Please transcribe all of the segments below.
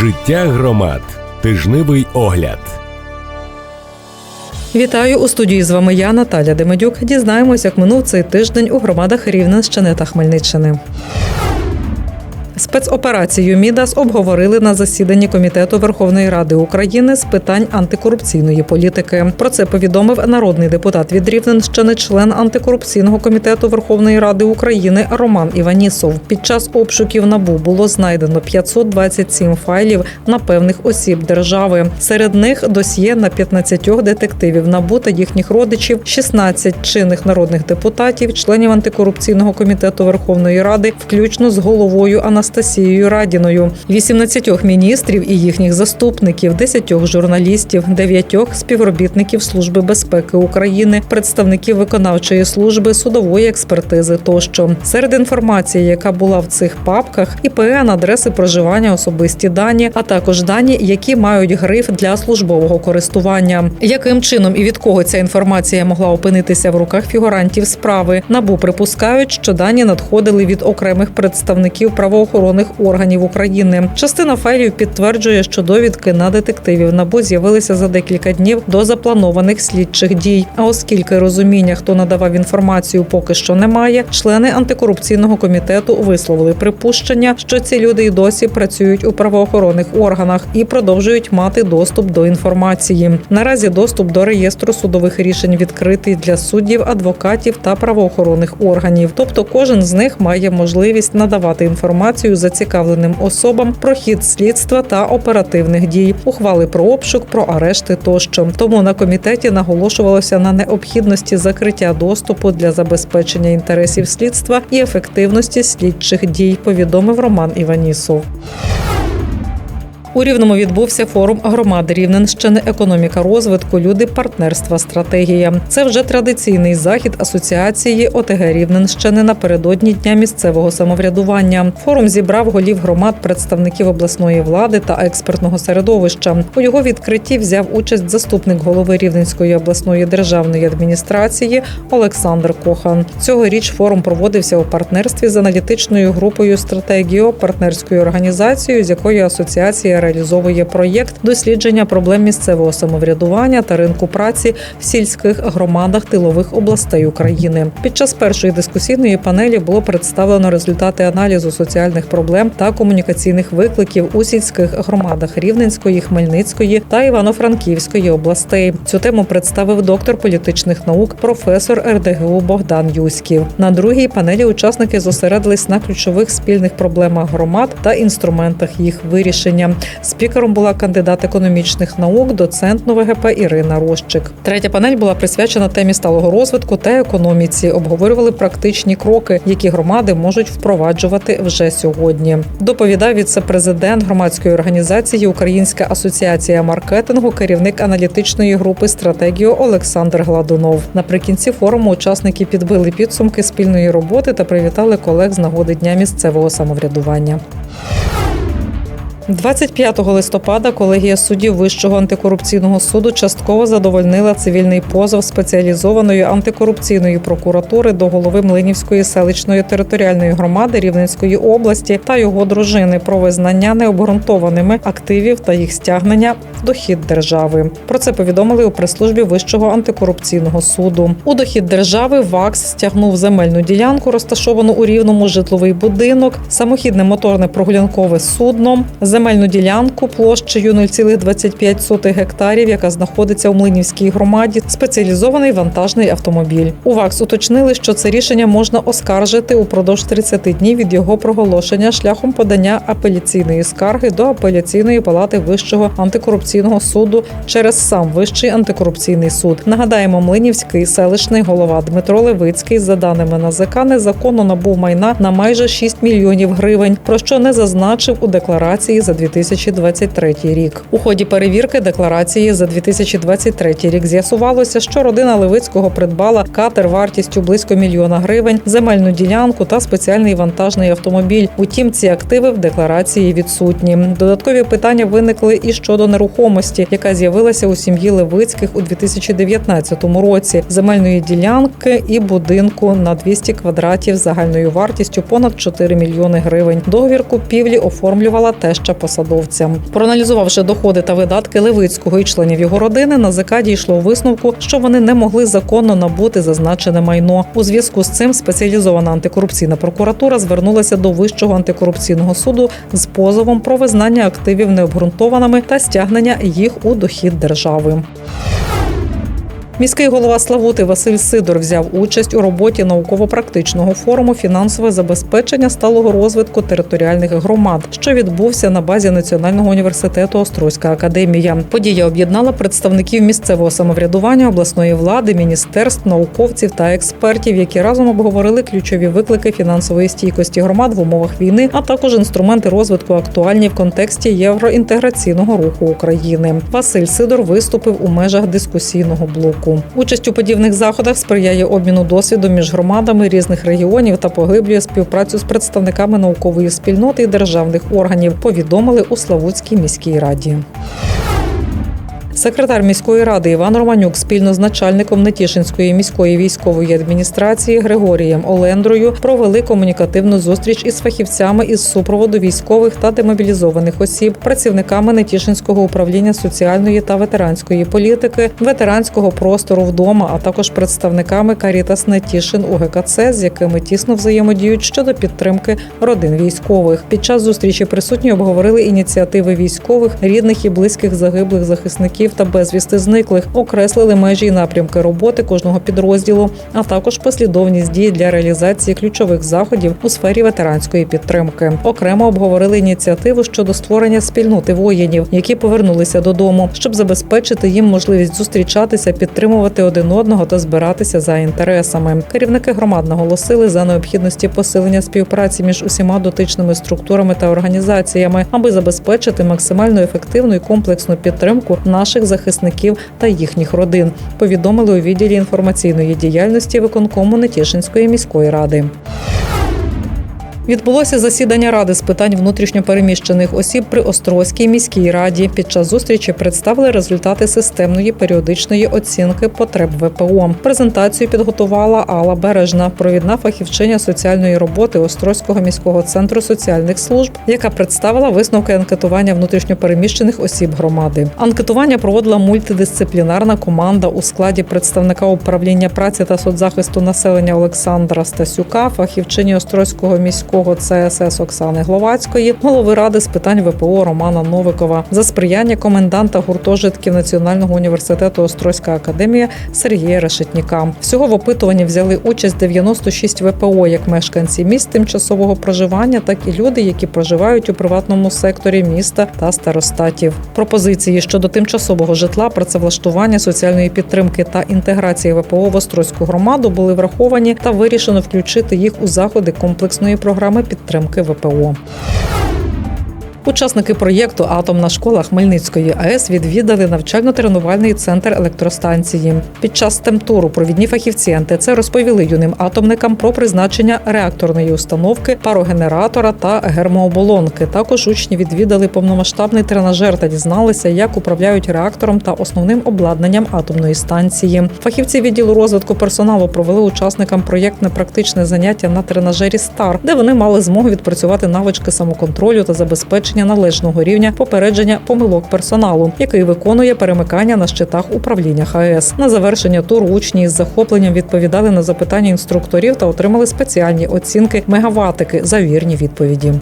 Життя громад. Тижневий огляд. Вітаю у студії. З вами я, Наталя Демедюк. Дізнаємось, як минув цей тиждень у громадах Рівненщини та Хмельниччини. Спецоперацію Мідас обговорили на засіданні комітету Верховної Ради України з питань антикорупційної політики. Про це повідомив народний депутат від Рівненщини, член антикорупційного комітету Верховної Ради України Роман Іванісов. Під час обшуків набу було знайдено 527 файлів на певних осіб держави. Серед них досьє на 15 детективів НАБУ та їхніх родичів, 16 чинних народних депутатів, членів антикорупційного комітету Верховної Ради, включно з головою Анастасією Радіною, 18 міністрів і їхніх заступників, 10 журналістів, 9 співробітників Служби безпеки України, представників виконавчої служби, судової експертизи тощо. Серед інформації, яка була в цих папках, ІПН, адреси проживання, особисті дані, а також дані, які мають гриф для службового користування. Яким чином і від кого ця інформація могла опинитися в руках фігурантів справи? Набу припускають, що дані надходили від окремих представників правоохоронних органів України. Частина файлів підтверджує, що довідки на детективів набу з'явилися за декілька днів до запланованих слідчих дій. А оскільки розуміння, хто надавав інформацію, поки що немає, члени антикорупційного комітету висловили припущення, що ці люди й досі працюють у правоохоронних органах і продовжують мати доступ до інформації. Наразі доступ до реєстру судових рішень відкритий для суддів, адвокатів та правоохоронних органів. Тобто, кожен з них має можливість надавати інформацію зацікавленим особам про хід слідства та оперативних дій, ухвали про обшук, про арешти тощо. Тому на комітеті наголошувалося на необхідності закриття доступу для забезпечення інтересів слідства і ефективності слідчих дій. Повідомив Роман Іванісов. У Рівному відбувся форум громади Рівненщини, економіка розвитку, люди, партнерства, стратегія. Це вже традиційний захід асоціації ОТГ Рівненщини напередодні дня місцевого самоврядування. Форум зібрав голів громад, представників обласної влади та експертного середовища. У його відкритті взяв участь заступник голови Рівненської обласної державної адміністрації Олександр Кохан. Цьогоріч форум проводився у партнерстві з аналітичною групою стратегіо партнерською організацією, з якою асоціація реалізовує проєкт дослідження проблем місцевого самоврядування та ринку праці в сільських громадах тилових областей України. Під час першої дискусійної панелі було представлено результати аналізу соціальних проблем та комунікаційних викликів у сільських громадах Рівненської, Хмельницької та Івано-Франківської областей. Цю тему представив доктор політичних наук, професор РДГУ Богдан Юськів. На другій панелі учасники зосередились на ключових спільних проблемах громад та інструментах їх вирішення. Спікером була кандидат економічних наук, доцент НОВГП Ірина Рощик. Третя панель була присвячена темі сталого розвитку та економіці. Обговорювали практичні кроки, які громади можуть впроваджувати вже сьогодні. Доповідав віце-президент громадської організації Українська асоціація маркетингу, керівник аналітичної групи стратегію Олександр Гладунов. Наприкінці форуму учасники підбили підсумки спільної роботи та привітали колег з нагоди дня місцевого самоврядування. 25 листопада колегія суддів Вищого антикорупційного суду частково задовольнила цивільний позов спеціалізованої антикорупційної прокуратури до голови Млинівської селищної територіальної громади Рівненської області та його дружини про визнання необґрунтованими активів та їх стягнення в дохід держави. Про це повідомили у прес-службі Вищого антикорупційного суду. У дохід держави ВАКС стягнув земельну ділянку, розташовану у рівному житловий будинок, самохідне моторне прогулянкове судно земельну ділянку площею 0,25 гектарів, яка знаходиться у Млинівській громаді, спеціалізований вантажний автомобіль. У ВАКС уточнили, що це рішення можна оскаржити упродовж 30 днів від його проголошення шляхом подання апеляційної скарги до апеляційної палати Вищого антикорупційного суду через сам Вищий антикорупційний суд. Нагадаємо, Млинівський селищний голова Дмитро Левицький, за даними НАЗК, незаконно набув майна на майже 6 мільйонів гривень, про що не зазначив у декларації за 2023 рік. У ході перевірки декларації за 2023 рік з'ясувалося, що родина Левицького придбала катер вартістю близько мільйона гривень, земельну ділянку та спеціальний вантажний автомобіль. Утім, ці активи в декларації відсутні. Додаткові питання виникли і щодо нерухомості, яка з'явилася у сім'ї Левицьких у 2019 році. Земельної ділянки і будинку на 200 квадратів загальною вартістю понад 4 мільйони гривень. Договір купівлі оформлювала теща посадовцям. Проаналізувавши доходи та видатки Левицького і членів його родини, НАЗК дійшло у висновку, що вони не могли законно набути зазначене майно. У зв'язку з цим спеціалізована антикорупційна прокуратура звернулася до Вищого антикорупційного суду з позовом про визнання активів необґрунтованими та стягнення їх у дохід держави. Міський голова Славути Василь Сидор взяв участь у роботі науково-практичного форуму фінансове забезпечення сталого розвитку територіальних громад, що відбувся на базі Національного університету Острозька академія. Подія об'єднала представників місцевого самоврядування, обласної влади, міністерств, науковців та експертів, які разом обговорили ключові виклики фінансової стійкості громад в умовах війни, а також інструменти розвитку актуальні в контексті євроінтеграційного руху України. Василь Сидор виступив у межах дискусійного блоку. Участь у подібних заходах сприяє обміну досвідом між громадами різних регіонів та поглиблює співпрацю з представниками наукової спільноти і державних органів. Повідомили у Славутській міській раді. Секретар міської ради Іван Романюк спільно з начальником Нетішинської міської військової адміністрації Григорієм Олендрою провели комунікативну зустріч із фахівцями із супроводу військових та демобілізованих осіб, працівниками Нетішинського управління соціальної та ветеранської політики, ветеранського простору вдома, а також представниками Карітас Нетішин УГКЦ, з якими тісно взаємодіють щодо підтримки родин військових. Під час зустрічі присутні обговорили ініціативи військових, рідних і близьких загиблих захисників та безвісти зниклих, окреслили межі і напрямки роботи кожного підрозділу, а також послідовність дій для реалізації ключових заходів у сфері ветеранської підтримки. Окремо обговорили ініціативу щодо створення спільноти воїнів, які повернулися додому, щоб забезпечити їм можливість зустрічатися, підтримувати один одного та збиратися за інтересами. Керівники громад наголосили за необхідності посилення співпраці між усіма дотичними структурами та організаціями, аби забезпечити максимально ефективну і комплексну підтримку наших захисників та їхніх родин. Повідомили у відділі інформаційної діяльності виконкому Нетішинської міської ради. Відбулося засідання ради з питань внутрішньопереміщених осіб при Острозькій міській раді. Під час зустрічі представили результати системної періодичної оцінки потреб ВПО. Презентацію підготувала Алла Бережна, провідна фахівчиня соціальної роботи Острозького міського центру соціальних служб, яка представила висновки анкетування внутрішньопереміщених осіб громади. Анкетування проводила мультидисциплінарна команда у складі представника управління праці та соцзахисту населення Олександра Стасюка, фахівчині Острозького міського ЦСС Оксани Гловацької, голови ради з питань ВПО Романа Новикова за сприяння коменданта гуртожитків Національного університету Острозька академія Сергія Решетніка. Всього в опитуванні взяли участь 96 ВПО як мешканці міст тимчасового проживання, так і люди, які проживають у приватному секторі міста та старостатів. Пропозиції щодо тимчасового житла, працевлаштування, соціальної підтримки та інтеграції ВПО в Острозьку громаду були враховані та вирішено включити їх у заходи комплексної програми підтримки ВПО. Учасники проєкту Атомна школа Хмельницької АЕС відвідали навчально-тренувальний центр електростанції. Під час темтуру провідні фахівці НТЦ розповіли юним атомникам про призначення реакторної установки, парогенератора та гермооболонки. Також учні відвідали повномасштабний тренажер та дізналися, як управляють реактором та основним обладнанням атомної станції. Фахівці відділу розвитку персоналу провели учасникам проєктне практичне заняття на тренажері Стар, де вони мали змогу відпрацювати навички самоконтролю та забезпечення належного рівня попередження помилок персоналу, який виконує перемикання на щитах управління ХАЕС. На завершення туру учні із захопленням відповідали на запитання інструкторів та отримали спеціальні оцінки мегаватики за вірні відповіді.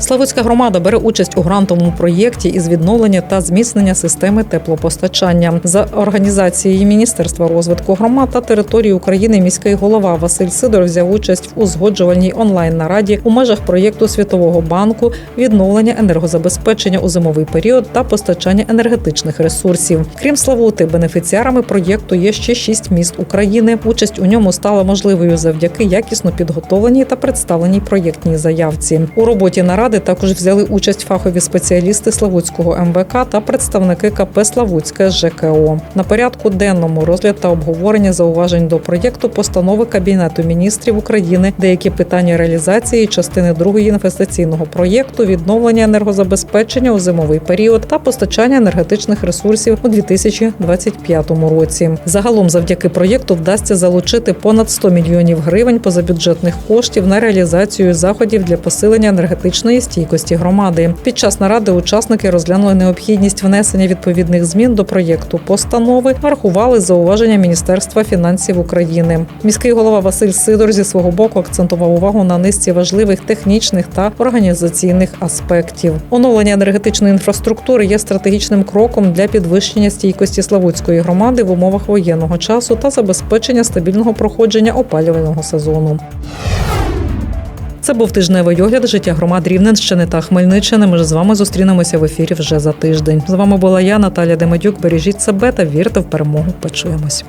Славутська громада бере участь у грантовому проєкті із відновлення та зміцнення системи теплопостачання за організацією Міністерства розвитку громад та території України. Міський голова Василь Сидор взяв участь в узгоджувальній онлайн нараді у межах проєкту Світового банку відновлення енергозабезпечення у зимовий період та постачання енергетичних ресурсів. Крім Славути, бенефіціарами проєкту є ще шість міст України. Участь у ньому стала можливою завдяки якісно підготовленій та представленій проєктній заявці. У роботі наради також взяли участь фахові спеціалісти Славутського МВК та представники КП Славутське ЖКО. На порядку денному розгляд та обговорення зауважень до проєкту постанови Кабінету міністрів України, деякі питання реалізації частини другої інвестиційного проєкту, відновлення енергозабезпечення у зимовий період та постачання енергетичних ресурсів у 2025 році. Загалом, завдяки проєкту, вдасться залучити понад 100 мільйонів гривень позабюджетних коштів на реалізацію заходів для посилення енергетичної стійкості громади. Під час наради учасники розглянули необхідність внесення відповідних змін до проєкту постанови, врахували зауваження Міністерства фінансів України. Міський голова Василь Сидор зі свого боку акцентував увагу на низці важливих технічних та організаційних аспектів. Оновлення енергетичної інфраструктури є стратегічним кроком для підвищення стійкості Славутської громади в умовах воєнного часу та забезпечення стабільного проходження опалювального сезону. Це був тижневий огляд життя громад Рівненщини та Хмельниччини. Ми ж з вами зустрінемося в ефірі вже за тиждень. З вами була я, Наталя Демедюк. Бережіть себе та вірте в перемогу. Почуємось.